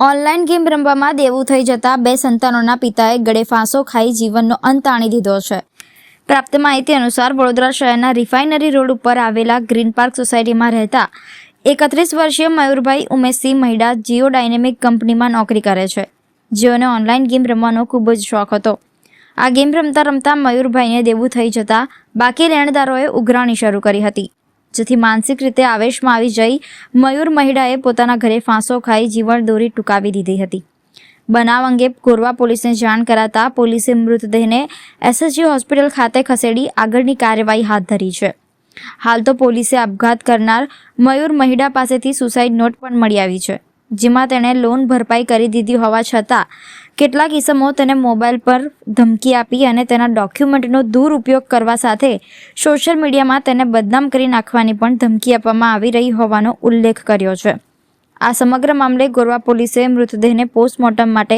Online game રમવામાં દેવું થઈ જતા બે સંતાનોના પિતાએ ગળે ફાંસો ખાઈ જીવનનો અંત આણી દીધો છે. પ્રાપ્ત માહિતી અનુસાર વડોદરા શહેરના રિફાઇનરી રોડ ઉપર આવેલા ગ્રીન પાર્ક સોસાયટીમાં રહેતા એકત્રીસ વર્ષીય મયુરભાઈ ઉમેશસિંહ મહિડા જીઓ ડાયનેમિક કંપનીમાં નોકરી કરે છે. જેઓને ઓનલાઈન ગેમ રમવાનો ખૂબ જ શોખ હતો. આ ગેમ રમતા રમતા મયુરભાઈને દેવું થઈ જતા બાકી લેણદારોએ ઉઘરાણી શરૂ કરી હતી. જેથી માનસિક રીતે આવેશમાં આવી જઈ મયુર મહિડાએ પોતાના ઘરે ફાંસો ખાઈ જીવન દોરી ટૂંકાવી દીધી હતી. બનાવ અંગે કોરવા પોલીસને જાણ કરાતા પોલીસે મૃતદેહને એસએસજી હોસ્પિટલ ખાતે ખસેડી આગળની કાર્યવાહી હાથ ધરી છે. હાલ તો પોલીસે આપઘાત કરનાર મયુર મહિડા પાસેથી સુસાઇડ નોટ પણ મળી આવી છે. જેમાં તેણે લોન ભરપાઈ કરી દીધી હોવા છતાં, કેટલાક ઇસમો તેને મોબાઈલ પર ધમકી આપી અને તેના ડોક્યુમેન્ટનો દુરુપયોગ કરવા સાથે સોશિયલ મીડિયામાં તેને બદનામ કરી નાખવાની પણ ધમકી આપવામાં આવી રહી હોવાનો ઉલ્લેખ કર્યો છે. આ સમગ્ર મામલે ગોરવા પોલીસે મૃતદેહને પોસ્ટમોર્ટમ માટે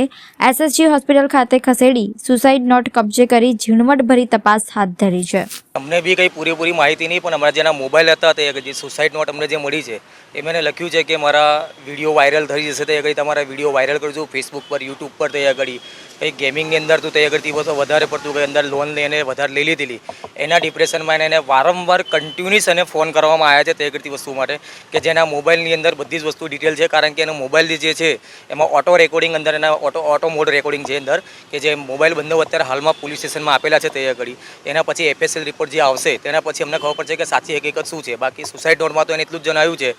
એસએસજી હોસ્પિટલ ખાતે ખસેડી સુસાઇડ નોટ કબજે કરી ઝીણવટભરી તપાસ હાથ ધરી છે. અમને બી કંઈ પૂરેપૂરી માહિતી નહીં, પણ અમારા જેના મોબાઈલ હતા તે જે સુસાઇડ નોટ અમને જે મળી છે, એ મેં લખ્યું છે કે મારા વીડિયો વાયરલ થઈ જશે તે આગળ તમારા વીડિયો વાયરલ કરજો ફેસબુક પર યુટ્યુબ પર તે આગળ. કંઈ ગેમિંગની અંદર તું તે આગળથી બધું વધારે પડતું કંઈ અંદર લોન લઈને વધારે લઈ લીધેલી. એના ડિપ્રેશનમાં એને વારંવાર કન્ટિન્યુઅસ એને ફોન કરવામાં આવ્યા છે તે આગળથી વસ્તુ માટે, કે જેના મોબાઈલની અંદર બધી જ વસ્તુ ડિટેલ છે કારણ કે એનો મોબાઈલ જે છે એમાં ઓટો રેકોર્ડિંગ અંદર એના ઓટો ઓટો મોડ રેકોર્ડિંગ છે અંદર કે જે મોબાઈલ બંધો અત્યારે હાલમાં પોલીસ સ્ટેશનમાં આપેલા છે તે આગળ. એના પછી એફએસએલ રિપોર્ટ જે આવશે તેના પછી અમને ખબર પડશે કે સાચી હકીકત શું છે. બાકી સુસાઇડ નોટમાં તો એને એટલું જ જણાવ્યું છે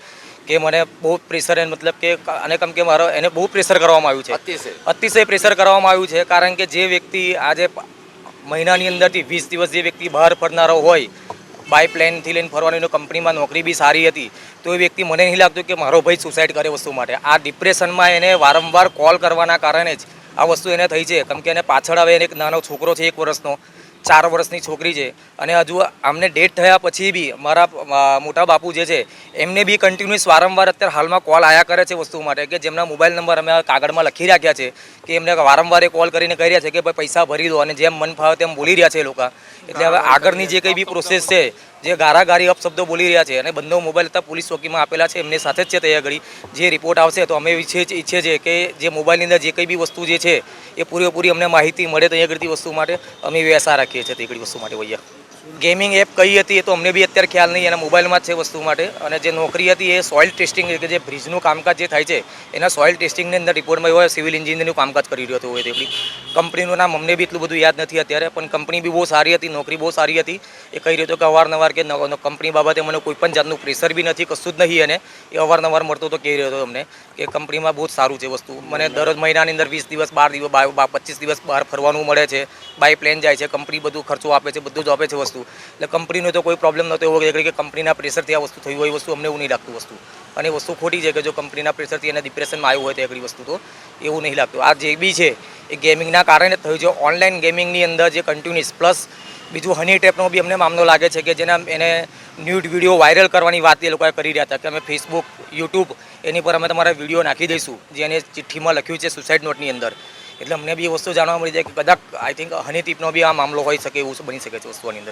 કે મને બહુ પ્રેશર મતલબ કે અને કેમ કે મારો એને બહુ પ્રેશર કરવામાં આવ્યું છે. અતિશય. અતિશય પ્રેશર કરવામાં આવ્યું છે કારણ કે જે વ્યક્તિ આજે મહિનાની અંદરથી વીસ દિવસ જે વ્યક્તિ બહાર ફરનારો હોય બાય પ્લેનથી લઈને ફરવાની કંપનીમાં નોકરી બી સારી હતી, તો એ વ્યક્તિ મને નહીં લાગતું કે મારો ભાઈ સુસાઇડ કરે વસ્તુ માટે. આ ડિપ્રેશનમાં એને વારંવાર કોલ કરવાના કારણે જ આ વસ્તુ એને થઈ છે. કેમ કે એને પાછળ આવે એને એક નાનો છોકરો છે એક વર્ષનો, ચાર વર્ષની છોકરી છે. અને હજુ આમને ડેટ થયા પછી બી મારા મોટા બાપુ જે છે, એમને બી કન્ટિન્યુઅસ વારંવાર અત્યારે હાલમાં કોલ આયા કરે છે વસ્તુ માટે કે જેમના મોબાઈલ નંબર અમે કાગળમાં લખી રાખ્યા છે, કે એમને વારંવાર એ કોલ કરીને કહી રહ્યા છે કે ભાઈ પૈસા ભરી દો અને જેમ મન ફાવે તેમ બોલી રહ્યા છે એ લોકો. એટલે હવે આગળની જે કંઈ બી પ્રોસેસ છે, જે ગારાગારી અપશબ્દો બોલી રહ્યા છે અને બંને મોબાઈલ હતા પોલીસ ચોકીમાં આપેલા છે, એમની સાથે જ છે ત્યાં આગળ જે રિપોર્ટ આવશે તો અમે ઈચ્છે ઈચ્છે છે કે જે મોબાઈલની અંદર જે કંઈ બી વસ્તુ જે છે, એ પૂરેપૂરી અમને માહિતી મળે તો આગળથી વસ્તુ માટે. અમે વ્યવસાય રાખીએ છીએ તે આગળ વસ્તુ માટે ભૈયા ગેમિંગ એપ કઈ હતી એ તો અમને બી અત્યારે ખ્યાલ નહીં, એના મોબાઈલમાં જ છે વસ્તુ માટે. અને જે નોકરી હતી એ સોઇલ ટેસ્ટિંગ કે જે બ્રિજનું કામકાજ જે થાય છે, એના સોઇલ ટેસ્ટિંગની અંદર રિપોર્ટમાં હોય સિવિલ એન્જિનિયરનું કામકાજ કરી રહ્યો હતો હોય તેવડી કંપનીનું નામ અમને બી એટલું બધું યાદ નથી અત્યારે, પણ કંપની બી બહુ સારી હતી, નોકરી બહુ સારી હતી. એ કહી રહ્યો હતો કે અવારનવાર કે કંપની બાબતે મને કોઈ પણ જાતનું પ્રેશર બી નથી, કશું જ નહીં એને. એ અવારનવાર મળતો તો કહી રહ્યો હતો અમને કે કંપનીમાં બહુ જ સારું છે વસ્તુ. મને દરરોજ મહિનાની અંદર વીસ દિવસ, બાર દિવસ પચીસ દિવસ બહાર ફરવાનું મળે છે, બાય પ્લેન જાય છે, કંપની બધું ખર્ચો આપે છે, બધું જ આપે છે વસ્તુ. એટલે કંપનીનો તો કોઈ પ્રોબ્લેમ નહોતો, એવો કે કંપનીના પ્રેશરથી આ વસ્તુ થયું હોય, એ વસ્તુ અમને એવું નહીં લાગતું વસ્તુ. અને એ વસ્તુ ખોટી છે કે જો કંપનીના પ્રેશરથી એને ડિપ્રેશનમાં આવ્યું હોય તો એકડી વસ્તુ તો એવું નહીં લાગતું. આ જે બી છે, એ ગેમિંગના કારણે થયું છે. ઓનલાઈન ગેમિંગની અંદર જે કન્ટિન્યુઅસ પ્લસ બીજું હની ટેપનો બી અમને મામલો લાગે છે કે જેના એને ન્યૂડ વીડિયો વાયરલ કરવાની વાત એ લોકોએ કરી રહ્યા હતા. કે અમે ફેસબુક યુટ્યુબ એની પર અમે તમારા વીડિયો નાખી દઈશું, જે એને ચિઠ્ઠીમાં લખ્યું છે સુસાઇડ નોટની અંદર. એટલે અમને બી વસ્તુ જાણવા મળી જાય કે કદાચ આઈ થિંક હની ટીપનો બી આ મામલો હોઈ શકે એવું બની શકે છે વસ્તુની અંદર.